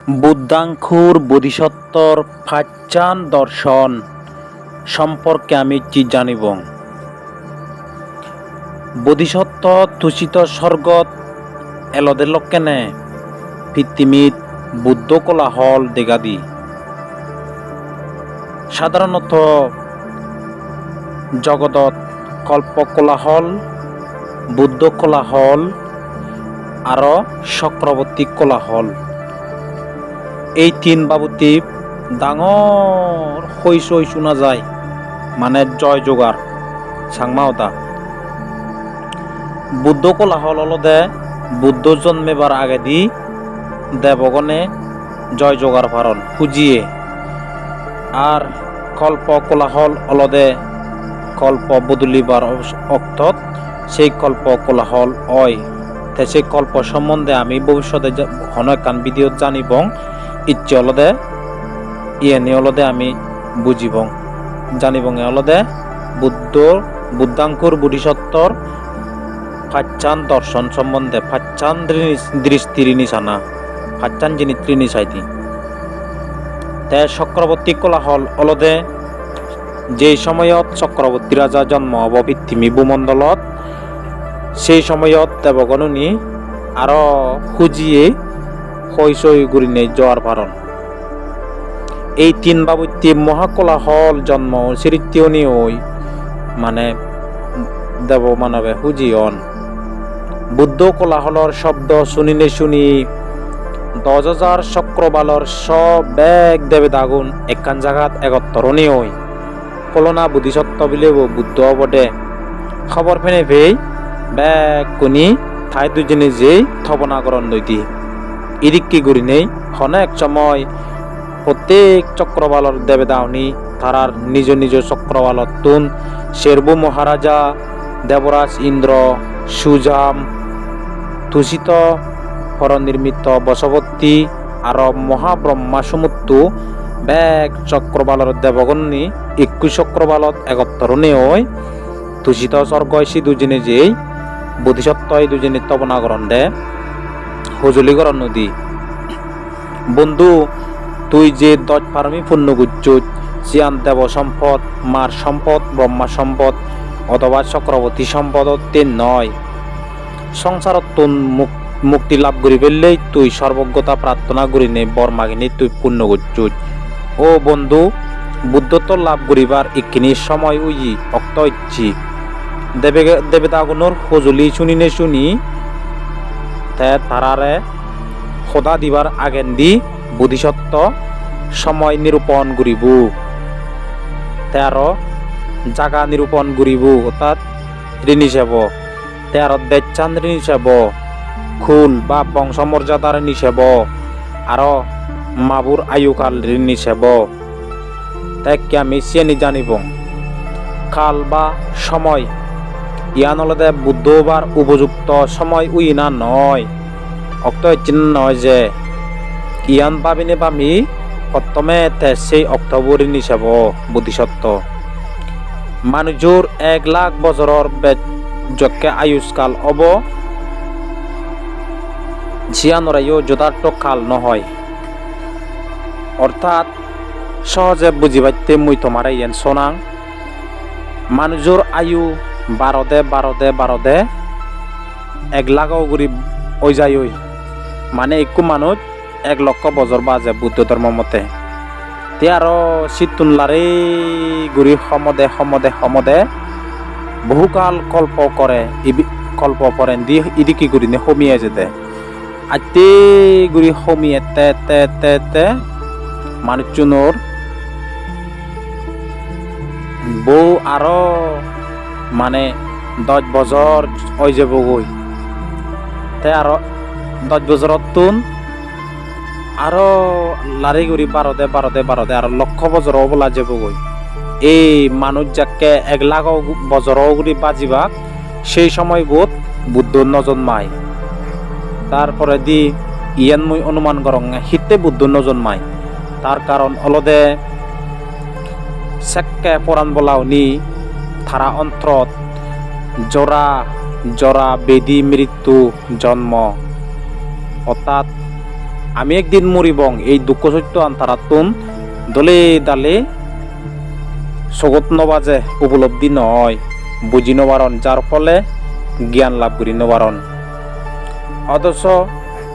বুদ্ধাঙ্কুর বোধিসত্ত্বর ফাচ্চান দর্শন সম্পর্কে আমি কি জানিব? বোধিসত্ত্ব তুষিত স্বর্গত এলদের লক্ষণে পৃথিবীত বুদ্ধ কোলাহল দেগাদি সাধারণত জগতত কল্প কোলাহল, বুদ্ধ কোলাহল আৰু চক্ৰৱৰ্তী কোলাহল। এই তিন বাবুতি ডাঙৰ হৈ চৈ শুনা যায় মানে জয় যোগাৰ। চাংমাওতা বুদ্ধ কোলাহল অলদে বুদ্ধ জন্মেবার আগে দি দেবগণে জয় যোগার ভারণ খুঁজিয়ে। আর কল্প কোলাহল অলদে কল্প বদলিবার অক্তত সেই কল্প কোলাহল অয় তে সেই কল্প সম্বন্ধে আমি ভবিষ্যতে ঘন একখান ভিডিও জানিবং ইচ্ছে অলদে ইয়ে নি অলদে আমি বুঝিবং, জানিবং অলদে বুদ্ধ বুদ্ধাঙ্কুর বুদ্ধিসত্তর ফাচ্চান দর্শন সম্বন্ধে, ফাচ্চান দৃষ্টির নিশানা ফাচ্চান যিনি ত্রিনি সাইতি তে চক্রবর্তী কোলাহল অলদে যেই সময়ত চক্রবর্তী রাজা জন্ম হব পৃথিবী ভূমণ্ডলত, সেই সময়ত দেৱগণনি আৰু খুজিয়ে গুৰি নেই যোৱাৰ পাৰণ এই তিন বাবুতি মহাকোলাহল জন্ম চৰিত্ৰনি হৈ মানে দেৱ মানৱে খুজিয়ন বুদ্ধ কোলাহলৰ শব্দ শুনিলে শুনি দহ হাজাৰ চক্ৰবালৰ সব বেগ দেৱে দাগুণ একান জাগাত একত্তৰণি হৈ কলনা বুদ্ধিসত্ত্ব বুলিব বুদ্ধ অৱদে খবৰ ফেনে ভেই ব্যাগ কুনি, ঠাই দুজনে যেই থবনাকরণ দৈতি। ইদিককে গুরি নেই। হন এক সময় প্রত্যেক চক্রবালর দেবে দাওনি তারার নিজ নিজ চক্রবালত তুন শেরবু মহারাজা, দেবরাজ ইন্দ্র, সুজাম, তুষিত পরনির্মিত বশবর্তী, আর মহাব্রহ্মা সমুত্তু ব্যাগ চক্রবালর দেবগণনি একু চক্রবালত একত্তরণে হয় তুষিত স্বর্গয়সী দুজনে যেই বোধিসত্ত্বই দুজনে তপনাকরণ দে হুজুলিকরণ নদী। বন্ধু, তুই যে দশ পারমি পূর্ণ গুজ্জুত চিয়ান দেব সম্পদ, মার সম্পদ, ব্রহ্মা সম্পদ, অথবা চক্রবর্তী সম্পদ তে নয়। সংসারত তুন মুক্তি লাভ করি পেললেই তুই সর্বজ্ঞতা প্রার্থনা করি নে বর্মাগিনী তুই পূর্ণ গুজ্জুত ও বন্ধু, বুদ্ধত্ব লাভ করিবার ইকিনি সময় উই অক্ত ইচ্ছি। দেবে দেবতাগুণর সঁজুলি শুনি নে শুনি তে তারারে সদা দিবার আগেন দি বোধিসত্ত্ব সময় নিরূপণ করিব। তে আৰু জাগা নিৰূপণ করিব, অর্থাৎ ঋণী সেব তে আৰু বেচান ঋণী সেব খুল বা বংশমর্যাদার নিষেব আৰু মাবুর আয়ুকাল ঋণী সেব তাকে আমি চিনি জানিব। কাল বা সময় ইয়ান অলদে বুদ্ধবার উপযুক্ত সময় উই না নয়। অক্ত চিহ্ন নয় যে ইয়ান পাবিনে পামি প্রথমে তে সেই অক্টোবর নিচাব বুদ্ধিসত্ত্ব। মানুষের এক লাখ বছরের যকে আয়ুষ্কাল অব জিয়ানরাইও যথার্থ কাল নহয়। অর্থাৎ, সহজে বুঝি পাইতে মুই তোমার ইয়ান সোনাং। মানুষের আয়ু বারদে বারদে বারদে। এক লাখও গুড়ি ওই যায় ওই। মানে একু মানুষ এক লক্ষ বছর বাজে বুদ্ধ ধর্ম মতে। তে আৰু চিতুনলাৰে গুৰি সমদে সমদে সমদে বহুকাল কল্প কৰে, ইবি কল্প পৰেন দি ইদিকি গুৰি নে সমিয়াই যেতে। আতে গুৰি সমিয়ে তে তে তে তে মানুহজনৰ বৌ আৰু মানে দশ বছর ওই যাব গই তে আরও দশ বছরত তুন আরও লারি গুড়ি বারোদে বারোদে বারোদে আর লক্ষ বছর বলা যাব গই এই মানুষ যাকে এক লাখ বছর গুড়ি বাজিবা, সেই সময় বোধ বুদ্ধ নজন্মায় তারপরে দি ইয়ান মুই অনুমান করং হিতে বুদ্ধ নজন্মায় তার কারণ অলদে সেক্কে পরাণ বলাও নি থারা অন্ত্রত জরা জরা বেদি মৃত্যু জন্ম। অর্থাৎ, আমি একদিন মরিবং এই দুঃখ সত্য আন্তারাতুন দলে দালে সগত নবাজে উপলব্ধি নয় বুঝি নবারণ যার ফলে জ্ঞান লাভ করি নবারণ অথচ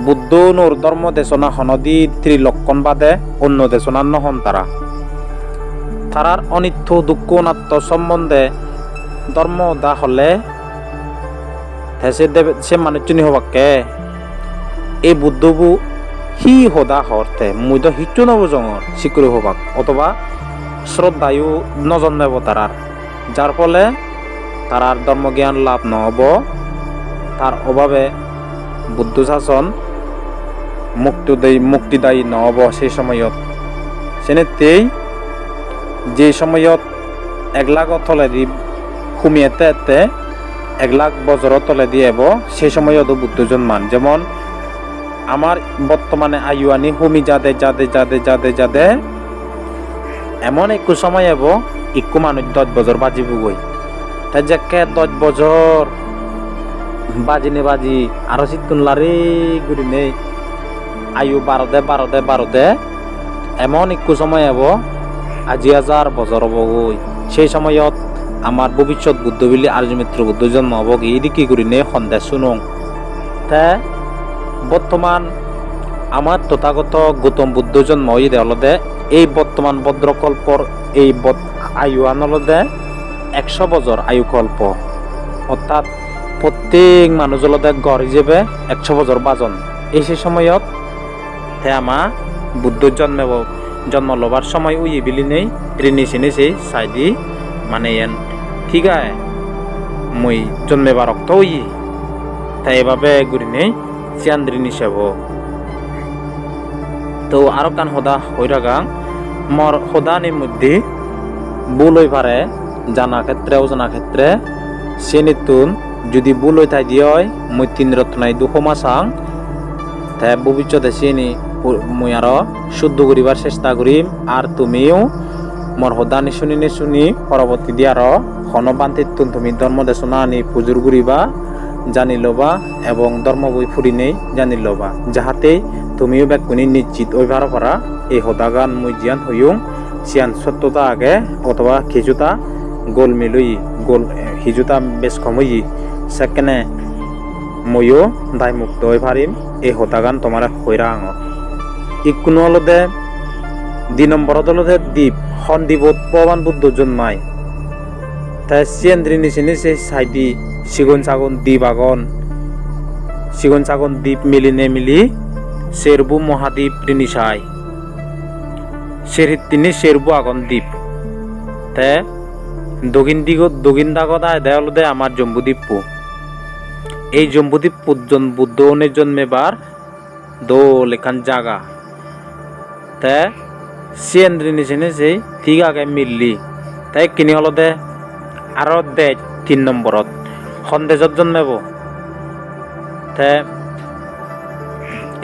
বুদ্ধ নূর ধর্ম দেশনা হনদি ত্রিলক্ষণ বাদে অন্য দেশনা নহন তারা তারার অনিত্য, দুঃখ নাত্য সম্বন্ধে ধর্ম দা হলে হেসে দেবে, সে মানুষজনী হবাকে। এই বুদ্ধবু হি হদা হরতে মুই তো হিচু নবজঙর শিকুরি হবাক, অথবা শ্রদ্ধায়ু নজন্মেব তারার যার ফলে তারার ধর্মজ্ঞান লাভ নহব। তার অভাবে বুদ্ধ শাসন মুক্তিদায়ী মুক্তিদায়ী নহব সেই সময়ত। সেনেতেই যে সময়ত এক লাখ তলেদি সুমিয়াতে এতে এক লাখ বছৰৰ তলেদি এব সেই সময়তো বুদ্ধ জন্মান। যেমন আমার বর্তমানে আয়ু আনি হুমি যাদে যাদে যাদে যাদে যাদে, এমন একটু সময় এব একটু মানুষ দশ বছর বাজিবগৈ তাই যে কে দশ বছর বাজি নে বাজি, আরও চিত্তুন লারে গুড়ি নেই আয়ু বারো দে বারো দে বারো দে এমন একটু সময় এব আজি হাজার বছর হবগৈ সেই সময়ত আমার ভবিষ্যৎ বুদ্ধ বিলি আর্য মিত্র বুদ্ধ জন্ম হব কি এদিকে করি নে সন্দেহ শুনুং। তে বর্তমান আমার তথাগত গৌতম বুদ্ধ জন্ম হইদে অলদে এই বর্তমান ভদ্রকল্পর এই আয়ু আনলদে একশো বছর আয়ু কল্প। অর্থাৎ প্রত্যেক মানুষ অলদে গড় হিসেবে একশো বছর বাজন। এই সেই সময়ত তে আমা বুদ্ধ জন্মে জন্ম লবার সময় উই বিলি নেই ত্রিনি চিনি সেই সাইদি মানে এন ঠিক আছে মই জন্মেবার রক্ত উই তাই এভাবে ঘুরি নেই চিয়ান্দ্রি নিশেব তো আরও কান সদা হৈ থাকা মর সদানির মধ্যে ভুল হই পারে জানা ক্ষেত্রে, অজানা ক্ষেত্রে সে নিতুন যদি ভুল হই থাই দিয়ে মই তিন রত্নাই দুশো মাসাং তাই ভবিষ্যতে চিনি মই আরও শুদ্ধ করিবার চেষ্টা করিম। আর তুমিও মোর সদানি শুনি নে শুনি পরবর্তী দিয়ে আরও হনবান্তিতুন তুমি ধর্ম দেশনা আনি পুজোর করিবা জানি লবা এবং ধর্ম বই ফুরি নেই জানি লবা। যাহাতে তুমিও ব্যাকুনি নিশ্চিত ওইভার পারা এই হদাগান মুই জিয়ান হইউং সিয়ান সত্যতা আগে অথবা কিছুটা গোল মিলুই, গোল হিজুতা বেশ কমই। সেকেন্ডে ময়ো দায় মুক্ত হয়ে পারিম এই হতাগান তোমার হইরা আঙ দ্বীপত পবান বুদ্ধ জন্মায়। তাই সিয়েন্দ্রি নিচে নিচে সাইডি সিগুন সাগুন দ্বীপ আগন। সিগুন সাগুন দ্বীপ মিলিনে মিলি শেরবু মহাদ্বীপ রিনিসাই শেরিত তিনি শেরবু আগন দ্বীপ। তে দক্ষিণ দিগত দক্ষিণ দাগত আয় দেয় আমার জম্বুদ্বীপ এই জম্বুদ্বীপ পূজন বুদ্ধ জন্মেবার দোল এখান জাগা। তে সিয়েন্দ্রি নিচে নিচে ঠিক আগে মিললি। তাই কিনি হলদে আরও দে তিন নম্বরত। সন্দেহত জন্মাব তে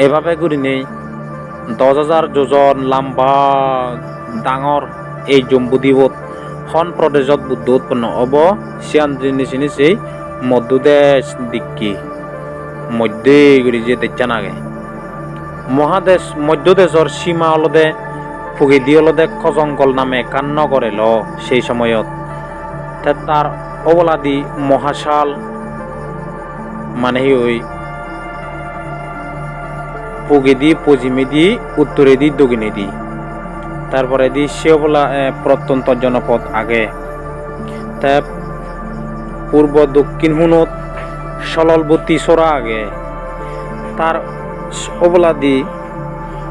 এভাবে ঘুরি নেই। দহ হাজার যোজন লাম্বা ডাঙৰ এই জম্বুদ্বীপত খন প্ৰদেশত বুদ্ধ উৎপন্ন হ'ব। চিয়ান্দ্ৰী নিচি নিচি মধ্যদেশ দিক্কি। মধ্যে ঘুরি যে দেখা নাগে মহাদেশ মধ্যদেশৰ সীমা অলদে ফুগি দি অলদে খজংকল নামে কান্ন করে ল সেই সময়ত। তার অবলাদি মহাশাল মানে ওই পুগে দি, পশ্চিমে দি উত্তরে দি, দক্ষিণে দি। তারপরে দি সেওবলা প্রত্যন্ত জনপদ আগে। পূর্ব দক্ষিণ হুনত সললবতী সরা আগে। তার অবলা দি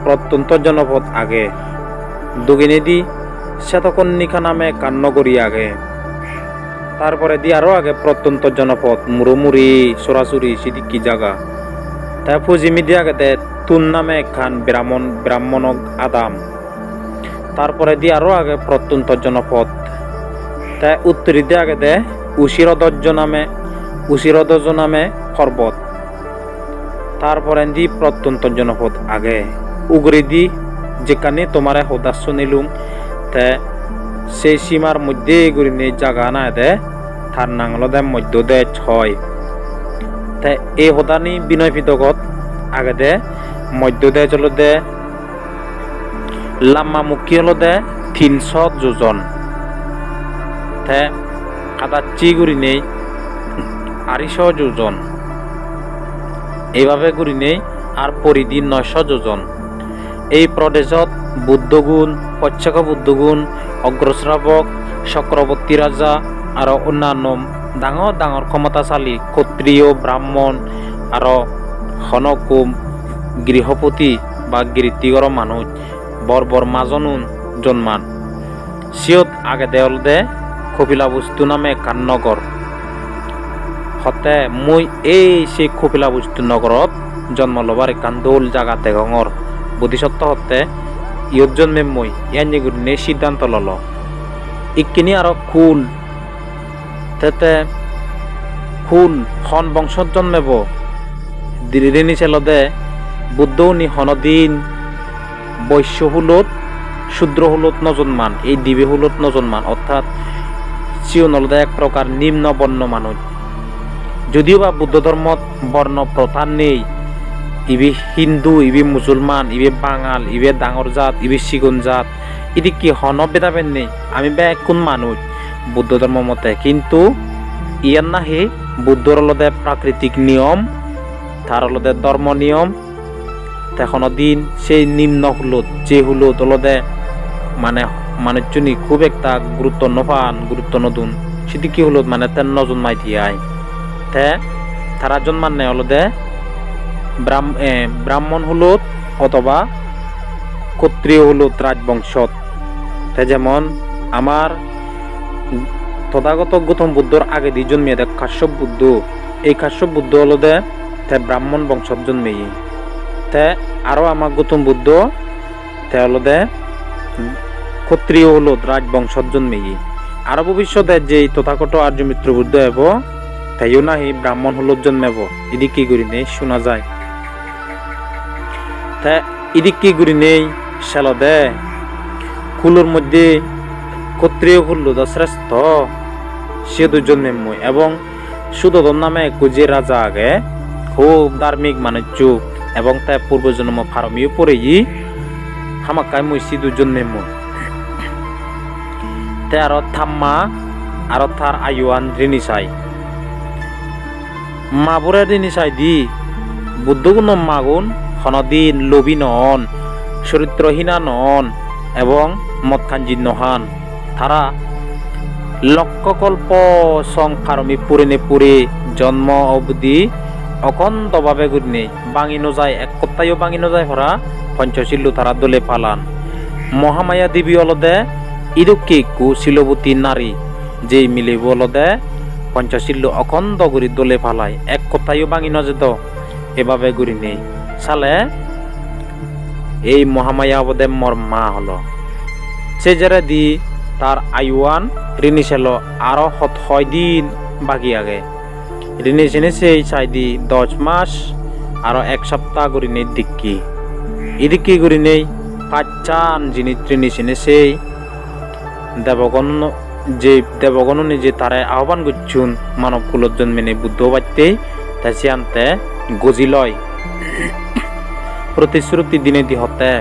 প্রত্যন্ত জনপদ আগে। দক্ষিণে দি শ্বেতকন্নিকা নামে কান্নগরী আগে। তারপরে দি আরও আগে প্রত্যন্ত জনপদ, মুড়োমুড়ি সরাসরি সিদিকি জাগা। তাই পশ্চিমে দি আগেতে তুন নামে একখান ব্রাহ্মণ, ব্রাহ্মণক আদাম। তারপরে দি আরও আগে প্রত্যন্ত জনপদ। তাই উত্তরি দিয়ে আগে দে উশিরদর্য নামে উশিরদর্য নামে পর্বত তারপরে দি প্রত্যন্ত জনপদ আগে। উগরি দি, যেখানে তোমার হদাস্য নিলুম, তে সেই সীমার মধ্যে এগুলি নিয়ে জাগা না দে তার নাংল দে মধ্য দে ছয়। তে এই হদানি বিনয় পিতকত আগে দে, মধ্য দেয় হলো দে লাম্মামুখী হলো দে তিনশো যোজন। তে কাদাচ্ছি গুড়ি নেই আড়াইশ যোজন। এইভাবে নেই, আর পরিধি নয়শ যোজন। এই প্ৰদেশত বুদ্ধগুণ পচ্ছক বুদ্ধগুণ অগ্ৰশ্ৰাৱক চক্ৰৱৰ্তী ৰাজা আৰু অন্যান্য ডাঙৰ ডাঙৰ ক্ষমতাশালী ক্ষত্ৰিয় ব্ৰাহ্মণ আৰু হনকুম, গৃহপতি বা গৃহীতিগৰ মানুহ বৰ বৰ মাজনুন জন্মান। চিয়ত আগে দেৱল দে কপিলা বস্তু নামে একান হতে মই এই সেই কপিলা বস্তু নগৰত জন্ম ল'বাৰ একান দৌল জাগা দেগঙৰ বোধিসত্ত্ব হতে ইয়ত জন্মে মই ইয়ানি গুরিনে সিদ্ধান্ত লল। ইকিনি আরও কুল তেতে কুল হন বংশত জন্মেব। দিরিনি ছেলদে বুদ্ধনি হনদিন বৈশ্য হুলত, শূদ্র হুলত নজন্মান এই দিবে হুলত নজন্মান অর্থাৎ চিয়নলদে এক প্রকার নিম্ন বর্ণ মানুষ। যদিও বা বুদ্ধ ধর্মত বর্ণ প্রথা নেই। ইবি হিন্দু, ইবি মুসলমান ইবি বাঙাল, ইবি ডাঙর জাত, ইবি সিগুন জাত। ইদি কি হন বেদাবেন নেই? আমি বে কোন মানুষ বুদ্ধ ধর্ম মতে। কিন্তু ইয়ার নাহি বুদ্ধর লদে প্রাকৃতিক নিয়ম তার লদে ধর্ম নিয়ম। তেখনো দিন সেই নিম্ন হুলত, যে হুলত লদে মানে মানুষজনই খুব একটা গুরুত্ব নপান গুরুত্ব নতুন সেটি কি হলো মানে তেন নজন মাই দিয়াই তে তারা জন্মান হলদে। ব্রাহ্ম- এ, ব্রাহ্মণ হলুদ অথবা ক্ষত্রিয় হলুদ রাজবংশত। তে যেমন আমার তথাগত গৌতম বুদ্ধর আগে দি জন্মিয়ে দেখ কাশ্যপ বুদ্ধ। এই কাশ্যপ বুদ্ধ হলো দে তে ব্রাহ্মণ বংশত জন্মেই। তে আরও আমার গৌতম বুদ্ধ তে হলো দে ক্ষত্রিয় হলুদ রাজবংশত জন্মেই। আরও ভবিষ্যতে যে তথাগত আর্য মিত্র বুদ্ধ হব তাইও নাহি ব্রাহ্মণ হলুদ জন্মেব এদিক কি করি নেই, শোনা যায়। তা এদিক কি করি নেই সেল দে। কুলোর মধ্যে ক্ষত্রিয় হলুদ শ্রেষ্ঠ সে দুজন মেম্ময় এবং সুদোদন নামে কুজি রাজা আগে। খুব ধার্মিক মানুষ এবং তাই পূর্বজন্ম ফারমিও পড়ে ই হামাকাই মই সি দুজন মেম্ময় তে আরও থাম্মা, আরও তার আয়ুয়ান ঋণী চাই মাবুরে ঋণী চাই দি, বুদ্ধগুণ মাগুন হনদিন লোভী নন চরিত্রহীনা নন এবং মৎখাঞ্জি নহান। তারা লক্ষ্যকল্প সং ফারমি পুরিনে পুরি জন্ম অবধি অখণ্ডভাবে গুণে। বাঙি নযায়, এক কত্তাইও বাঙি নযায় ভরা পঞ্চশিল্লু তারা দলে পালান। মহামায়া দেবী অলদে ইদুকে কু শিলবতী নারী যেই মিলিব অলদে পঞ্চশিল্লু অখণ্ড গুৰি দলে ফালায় এক কথাইও বাঙি নজেদ এভাবে গুৰি নেই। চালে, এই মহামায়া অবদে মোর মা হলো। সে যারা দি তার আয়ুয়ান ঋণী ছিল আরও হত হয় দিন বাকি আগে। চিনি সেই চাই দি দশ মাস আরও এক সপ্তাহ করি নেই দিক্কি এদিকে করি নেই পাঁচ চান যিনি চিনি সেই দেবগণ যে দেবগণ নিজে তারে আহ্বান করছুন মানব কুলত জন্মিনে বুদ্ধ বাড়তে তাই আনতে গজি লয়। প্রতিশ্রুতি দিনে দি হতে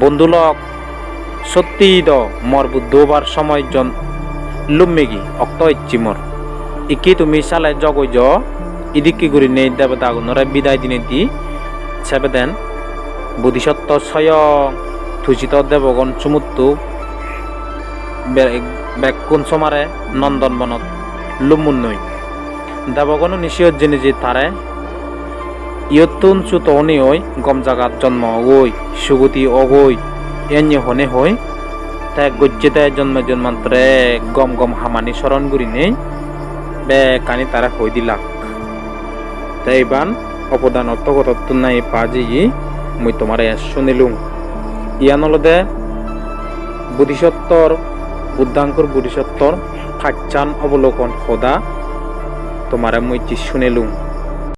বন্ধুলক সত্যি দ মর বুদ্ধবার সময় জন লুমেগি অক্ত ইচ্ছি মর। ইকি তুমি সালে জগই জ ইদিকি গুরি নেই দেবতা গুণরে বিদায় দিনে দি সেবে দেন। বোধিসত্ত্ব স্বয়ং থুচিত দেবগণ চুমুত্তু বেকুন সমারে নন্দন বনত লুমুন্নই দেবগণ নিশিয়ত জেনে যে তারে ইয়তুন চুত অনি ওই গম জাগাত জন্ম ওই সুগতি অগৈ এনে হনে হই তে গজ্জেতে জন্ম জন্মান্তরে গম গম হামানি স্মরণ করি নেই, বে কানি তারা হই দিলাক। তাই বান অপদান অর্থগত নাই পাজি মুই তোমারে শুনিলুম ইয়ানলদে বোধিসত্ত্বর বুদ্ধাঙ্কুর বোধিসত্ত্বর ফাচ্চান অবলোকন সদা তোমারা মৈত্রী শুনিলুম।